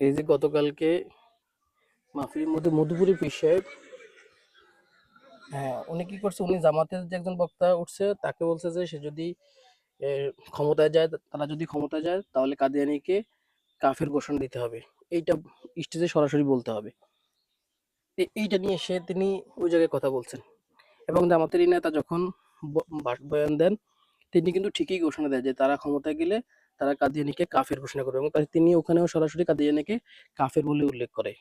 এই যে গতকালকে মাহফিলের মধ্যে মধুপুরি পীর সাহেব হ্যাঁ উনি কি করছে, উনি জামাতের যে একজন বক্তা উঠছে, তাকে বলছে যে সে যদি ক্ষমতায় যায়, তারা যদি ক্ষমতায় যায়, তাহলে কাদিয়ানিকে কাফের ঘোষণা দিতে হবে। এইটা স্টেজে সরাসরি বলতে হবে। এইটা নিয়ে সে, তিনি ওই জায়গায় কথা বলছেন। এবং জামাতের নেতা যখন বয়ান দেন, তিনি কিন্তু ঠিকই ঘোষণা দেয় যে তারা ক্ষমতায় গেলে তারা কাদিয়ানিকে কাফের ঘোষণা করবে এবং তিনি ওখানেও সরাসরি কাদিয়ানিকে কাফের বলে উল্লেখ করে।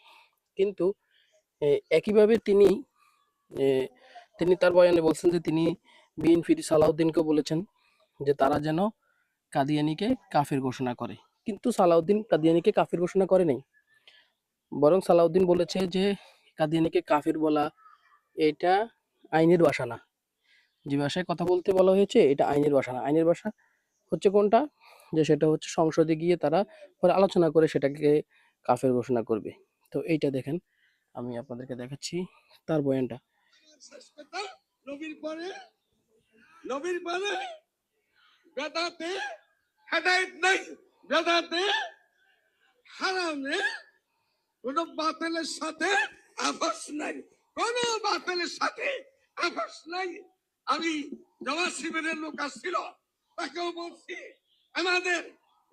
কিন্তু একইভাবে তিনি তিনি তার বয়ানে বলছেন যে তিনি বিএনপির সালাউদ্দিনকে বলেছেন যে তারা যেন কাদিয়ানিকে কাফের ঘোষণা করে। কিন্তু সালাউদ্দিন কাদিয়ানিকে কাফের ঘোষণা করে নাই। বরং সালাউদ্দিন বলেছে যে কাদিয়ানিকে কাফের বলা এটা আইনের ভাষা না। যে ভাষায় কথা বলতে বলা হয়েছে, এটা আইনের ভাষা না। আইনের ভাষা হচ্ছে কোনটা? যে সেটা হচ্ছে সংসদে গিয়ে তারা পরে আলোচনা করে সেটাকে কাফের ঘোষণা করবে। তো এইটা দেখেন, আমি আপনাদেরকে দেখাচ্ছি তার বয়ানটা। নবীর নবীর নাই হারামে সাথে সাথে নাই। আমি জমা শিবিরের লোক আসছিল, তাকেও বলছি আমাদের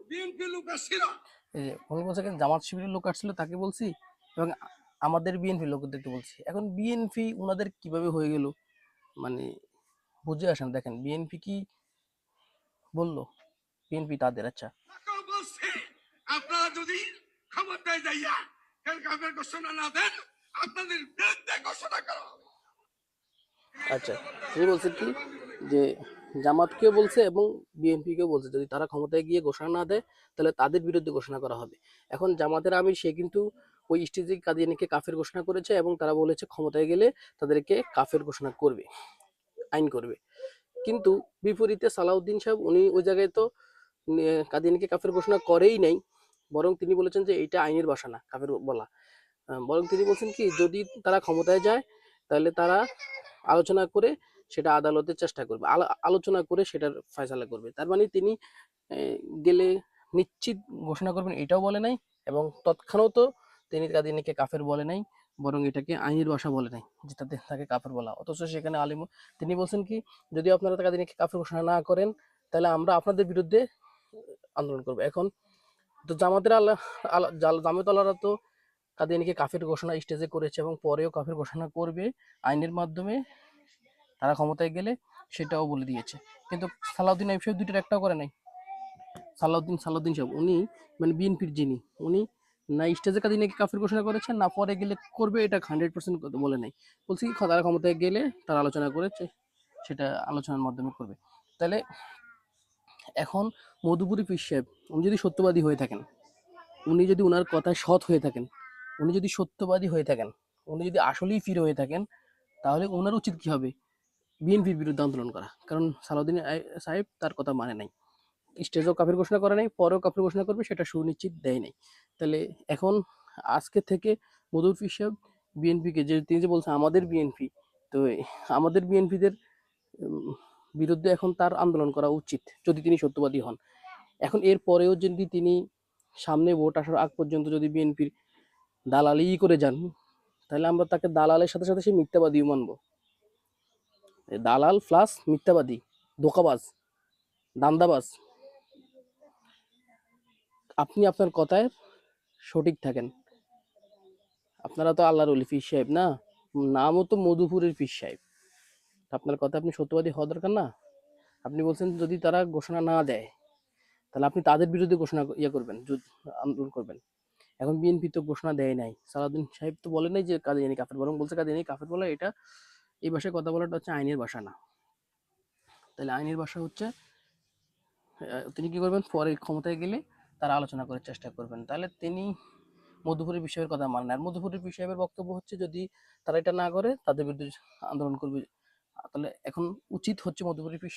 বিএনপি লোক আসছিল। বলছে জামাত শিবিরের লোক আসছিল তাকে বলছি। এবং আমাদের বিএনপি লোকদেরকে বলছি। এখন বিএনপি ওনাদের কীভাবে হয়ে গেল? মানে বুঝে আসেন দেখেন বিএনপি কি বলল? বিএনপি তাদের আচ্ছা। আপনারা যদি ক্ষমতায় যাইয়া ঘোষণা না দেন আপনাদের বিরুদ্ধে ঘোষণা করা হবে। আচ্ছা তিনি বলছেন কি? যে জামাতকেও বলছে এবং বিএনপিকেও বলছে, যদি তারা ক্ষমতায় গিয়ে ঘোষণা না দেয়, তাহলে তাদের বিরুদ্ধে ঘোষণা করা হবে। এখন জামাতের আমির, সে কিন্তু ওই স্টেজে কাদিয়ানিকে কাফের ঘোষণা করেছে এবং তারা বলেছে ক্ষমতায় গেলে তাদেরকে কাফের ঘোষণা করবে, আইন করবে। কিন্তু বিপরীতে সালাউদ্দিন সাহেব, উনি ওই জায়গায় তো কাদিয়ানিকে কাফের ঘোষণা করেই নাই, বরং তিনি বলেছেন যে এইটা আইনের ভাষা না, কাফের বলা। বরং তিনি বলছেন কি, যদি তারা ক্ষমতায় যায়, তাহলে তারা আলোচনা করে সেটা আদালতের চেষ্টা করবে। আলো- আলোচনা করে সেটার ফয়সালা করবে। তার মানে তিনি গেলে নিশ্চিত ঘোষণা করবেন এটাও বলে নাই এবং তৎক্ষণাৎ তিনি কাদিনীকে কাফের বলে নাই, বরং এটাকে আইনের ভাষা বলে নাই যে তাতে তাকে কাফের বলা। অথচ সেখানে আলিম, তিনি বলছেন কি, যদি আপনারা কাদিনীকে কাফের ঘোষণা না করেন, তাহলে আমরা আপনাদের বিরুদ্ধে আন্দোলন করব। এখন তো জামাতের আল্লাহ জামাত আল্লাহরা তো কাদিনীকে কাফের ঘোষণা স্টেজে করেছে এবং পরেও কাফের ঘোষণা করবে আইনের মাধ্যমে। তারা ক্ষমতায় গেলে সেটাও বলে দিয়েছে। কিন্তু সালাউদ্দিন আইব সাহেব দুইটার একটাও করে নাই। সালাউদ্দিন সালাউদ্দিন সাহেব, উনি মানে বিএনপির যিনি, উনি না স্টেজে নাকি কাফের ঘোষণা করেছেন, না পরে গেলে করবে এটা হান্ড্রেড পার্সেন্ট বলে নাই। বলছি তারা ক্ষমতায় গেলে তারা আলোচনা করেছে, সেটা আলোচনার মাধ্যমে করবে। তাহলে এখন মধুপুরি পীর সাহেব, উনি যদি সত্যবাদী হয়ে থাকেন, উনি যদি ওনার কথায় সৎ হয়ে থাকেন, উনি যদি সত্যবাদী হয়ে থাকেন, উনি যদি আসলেই ফিরে হয়ে থাকেন, তাহলে ওনার উচিত কি হবে? বিএনপির বিরুদ্ধে আন্দোলন করা। কারণ সালাউদ্দিন সাহেব তার কথা মানে নাই। স্টেজও কাফের ঘোষণা করে নাই, পরেও কাফের ঘোষণা করবে, সেটা সুনিশ্চিত দেয় নাই। তাহলে এখন আজকে থেকে মধুর পীর সাহেব বিএনপিকে যে তিনি যে বলছেন আমাদের বিএনপি, তো আমাদের বিএনপিদের বিরুদ্ধে এখন তার আন্দোলন করা উচিত, যদি তিনি সত্যবাদী হন। এখন এর পরেও যদি তিনি সামনে ভোট আসার আগ পর্যন্ত যদি বিএনপির দালালি করে যান, তাহলে আমরা তাকে দালালের সাথে সাথে সে মিথ্যাবাদীও মানব। দালাল প্লাস মিথ্যাবাদী, ধোকাবাজ, দান্দাবাজ। আপনি আপনার কথায় সঠিক থাকেন। আপনারা তো আল্লাহর অলি পীর সাহেব না? নামও তো মধুপুরের পীর সাহেব। আপনার কথা আপনি সত্যবাদী হওয়া দরকার না? আপনি বলছেন যদি তারা ঘোষণা না দেয়, তাহলে আপনি তাদের বিরুদ্ধে ঘোষণা ইয়ে করবেন আন্দোলন করবেন। এখন বিএনপি তো ঘোষণা দেয় নাই। সালাউদ্দিন সাহেব তো বলে নাই যে কাদিয়ানি কাফের বরং বলছে কাদিয়ানি কাফের বলা, এটা এই ভাষায় কথা বলাটা হচ্ছে আইনের ভাষা না। তাহলে আইনের ভাষা হচ্ছে তিনি কি করবেন? পরে ক্ষমতায় গেলে তারা আলোচনা করার চেষ্টা করবেন। তাহলে তিনি মধুপুরের বিষয়ের কথা মানেন আর মধুপুরের বিষয়ের বক্তব্য হচ্ছে যদি তারা এটা না করে, তাদের বিরুদ্ধে আন্দোলন করবে। তাহলে এখন উচিত হচ্ছে মধুপুরের পীর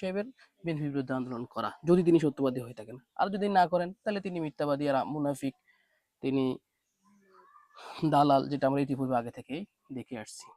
বিএনপির বিরুদ্ধে আন্দোলন করা, যদি তিনি সত্যবাদী হয়ে থাকেন। আর যদি না করেন, তাহলে তিনি মিথ্যাবাদী আর মুনাফিক, তিনি দালাল, যেটা আমরা ইতিপূর্বে আগে থেকেই দেখে আসছি।